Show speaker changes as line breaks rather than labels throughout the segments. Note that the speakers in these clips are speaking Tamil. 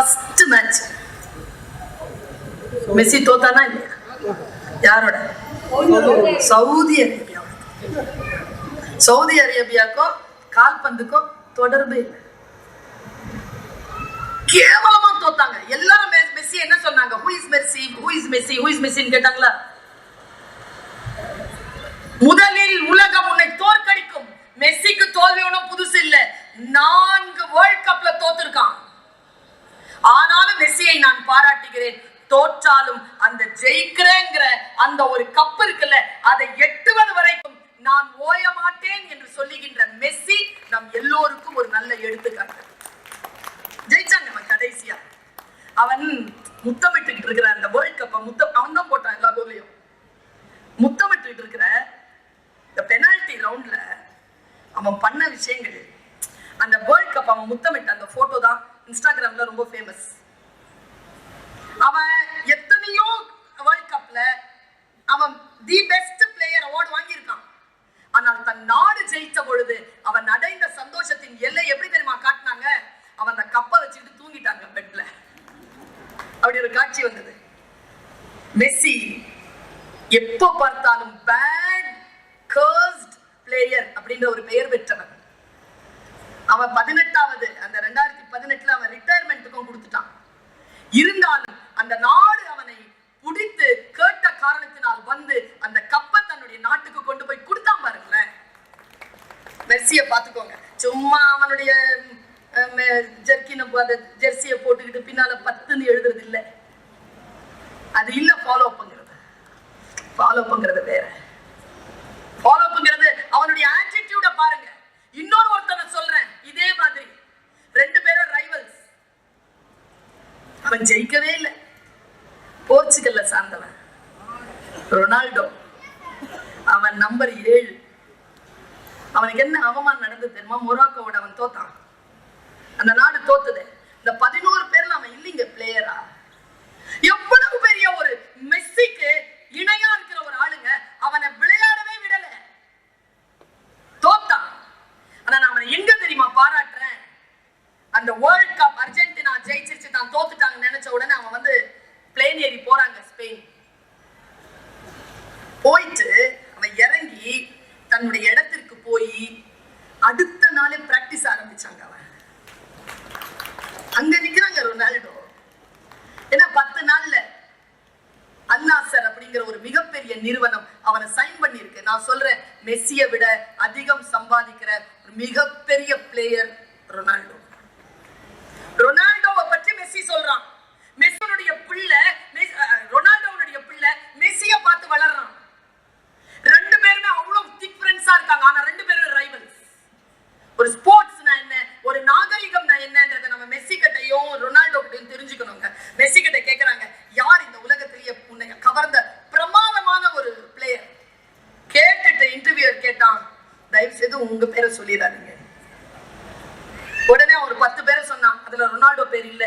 ஃபர்ஸ்ட் மேட்ச் மெஸ்ஸி தோத்தானா இல்லையா யாரோட சவுதி அரேபியா சவுதி அரேபியாக்கும் கால்பந்துக்கும் தொடர்பு இல்லை கேவலமா தோத்தாங்க எல்லாரும் மெஸ்ஸி என்ன சொன்னாங்க who is Messi who is Messi who is மெஸ்ஸின்னு கேட்டாங்களா முதலில் உலகம் உன்னை தோற்கடிக்கும் மெஸ்ஸிக்கு தோல்வி ஒன்றும் புதுசு இல்ல நான்கு வேர்ல்ட் கப்ல தோத்துருக்கான் மெஸ்ஸியை நான் பாராட்டுகிறேன். தோற்றாலும் அந்த ஜெயிக்கிறேங்கிற அந்த ஒரு கப் இருக்குல்ல அதை எட்டுவது வரைக்கும் நான் ஓய மாட்டேன் என்று சொல்லுகின்ற மெஸ்ஸி நம் எல்லோருக்கும் ஒரு நல்ல எடுத்துக்காட்டு. ஜெயிச்சாங்க அவன் கடைசியா. அவன் முத்தமிட்டுக்கிட்டு இருக்கிற அந்த வேர்ல்ட் கப்பை முத்தம் அவன் தான் போட்டான் எல்லா கோலையும் முத்தமிட்டுக்கிட்டு இருக்கிற இந்த பெனால்டி ரவுண்ட்ல அவன் பண்ண விஷயங்கள் அந்த வேர்ல்ட் கப் அவன் முத்தமிட்ட அந்த போட்டோ தான். இன்ஸ்டாகிராம்ல ரொம்ப ஃபேமஸ் அவன் எத்தனையோ வேர்ல்ட் கப்ல அவன் தி பெஸ்ட் பிளேயர் அவார்டு வாங்கியிருக்கான். ஆனால் தன் நாடு ஜெயித்த பொழுது அவன் அடைந்த சந்தோஷத்தின் எல்லை எப்படி தெரியுமா காட்டினாங்க? அவன் அந்த கப்பை வச்சுக்கிட்டு தூங்கிட்டாங்க பெட்ல. அப்படி ஒரு காட்சி வந்தது. மெஸ்ஸி எப்போ பார்த்தாலும் பேட் கர்ஸ்ட் பிளேயர் அப்படின்ற ஒரு பெயர் பெற்றவன். அவன் பதினெட்டாவது அந்த ரெண்டாயிரத்தி பதினெட்டுல அவன் ரிட்டையர்மெண்ட்டுக்கும் கொடுத்துட்டான். இருந்தாலும் அந்த நாடு அவனை பிடித்து கேட்ட காரணத்தினால் வந்து அந்த கப்பை தன்னுடைய நாட்டுக்கு கொண்டு போய் கொடுத்தான் பாருங்களேன் மெர்சியை பார்த்துக்கோங்க. சும்மா அவனுடைய ஜெர்கின அந்த ஜெர்சியை போட்டுக்கிட்டு பின்னால பத்துன்னு எழுதுறது இல்லை. அது இல்ல ஃபாலோ அப்புங்கிறது ஃபாலோ அப்புங்கிறது வேற. ஃபாலோ அப்புங்கிறது அவனுடைய ஆட்டிடியூட பாருங்க. இன்னொரு ஒருத்தனை சொல்றேன். இதே மாதிரி. ரெண்டு பேரும் ரைவல்ஸ் அவன் ஜெயிக்கவே இல்லை. போர்ச்சுகல்ல சார்ந்தவன். ரொனால்டோ. அவன் நம்பர் ஏழு. அவனுக்கு என்ன அவமானம் நடந்தது தெரியுமா? மொராக்கோவோட அவன் தோத்தான். அந்த நாடு தோத்தது. இந்த பதினோரு பேர்ல அவன் இல்லைங்க பிளேயரா எவ்வளவு பெரிய ஒரு மெஸ்ஸிக்கு இணையா இருக்கிற ஒரு ஆளுங்க அவனை விளையாடவே விடல. தோத்தான். ஆனா நான் அவனை எங்க தெரியுமா பாராட்டுறேன்? அந்த வேர்ல்ட் கப் அர்ஜென்டினா ஜெயிச்சிருச்சு தான் தோத்துட்டாங்க நினைச்ச உடனே அவன் வந்து பிளேன் ஏறி போறாங்க ஸ்பெயின். போயிட்டு அவன் இறங்கி தன்னுடைய இடம் ஆரம்பிச்சாங்க அவன் அங்க நிக்கிறாங்க ரொனால்டோ. ஏன்னா பத்து நாள்ல அல்நாசர் அப்படிங்கிற ஒரு மிகப்பெரிய நிறுவனம் அவனை சைன் பண்ணியிருக்கு. நான் சொல்றேன் மெஸ்ஸியை விட அதிகம் சம்பாதிக்கிற ஒரு மிகப்பெரிய பிளேயர் ரொனால்டோ. ரொனால்டோவை பற்றி மெஸ்ஸி சொல்றான். மெஸ்ஸனுடைய பிள்ளை ரொனால்டோனுடைய பிள்ளை மெஸ்ஸியை பார்த்து வளர்றான் ரெண்டு பேருமே அவ்வளவு திக் ஃப்ரெண்ட்ஸா இருக்காங்க ஆனா ரெண்டு பேரும் ரைவல்ஸ் ஒரு ஸ்போர்ட்ஸ்னா என்ன ஒரு நாகரிகம்னா என்னன்றதை நம்ம மெஸ்ஸி கிட்டையும் ரொனால்டோ கிட்டையும் தெரிஞ்சுக்கணுங்க மெஸ்ஸி கிட்ட கேக்குறாங்க யார் இந்த உலகத்திலேயே உன்னை கவர்ந்த பிரமாதமான ஒரு பிளேயர் கேட்டுட்டு இன்டர்வியூர் கேட்டான் தயவு செய்து உங்க பேரை சொல்லிடாதீங்க. உடனே ஒரு பத்து பேரை சொன்னான். அதுல ரொனால்டோ பேர் இல்ல.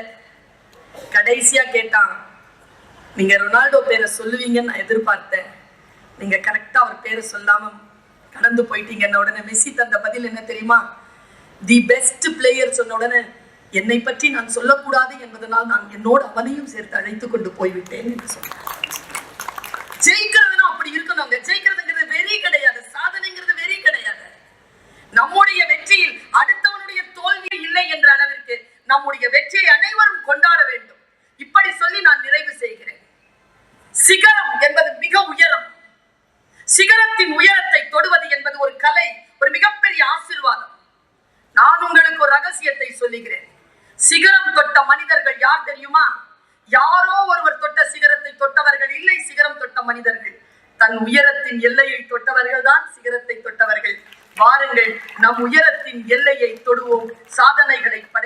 கடைசியா கேட்டான் நீங்க ரொனால்டோ பேரை சொல்லுவீங்கன்னு நான் எதிர்பார்த்தேன். நீங்க கரெக்டா அவர் பேரை சொல்லாம கடந்து போயிட்டீங்கன்ன உடனே மெஸ்ஸி தந்த பதில் என்ன தெரியுமா? தி பெஸ்ட் பிளேயர் சொன்ன உடனே என்னை பற்றி நான் சொல்லக்கூடாது என்பதனால் நான் என்னோடு அவனையும் சேர்த்து அழைத்து கொண்டு போய்விட்டேன் என்று சொன்னார் ஜெயிக்கிறதுனா அப்படி இருக்கணும் இருக்கணுங்க. ஜெயிக்கிறதுங்கிறது வெறி கிடையாது. சிகரம் என்பது மிக உயரம். சிகரத்தின் உயரத்தை தொடுவது என்பது ஒரு கலை ஒரு மிகப்பெரிய ஆசீர்வாதம். நான் உங்களுக்கு ஒரு ரகசியத்தை சொல்லுகிறேன். சிகரம் தொட்ட மனிதர்கள் யார் தெரியுமா? யாரோ ஒருவர் தொட்ட சிகரத்தை தொட்டவர்கள் இல்லை சிகரம் தொட்ட மனிதர்கள். தன் உயரத்தின் எல்லையை தொட்டவர்கள் தான் சிகரத்தை தொட்டவர்கள். வாருங்கள் நம் உயரத்தின் எல்லையை தொடுவோம் சாதனைகளை படை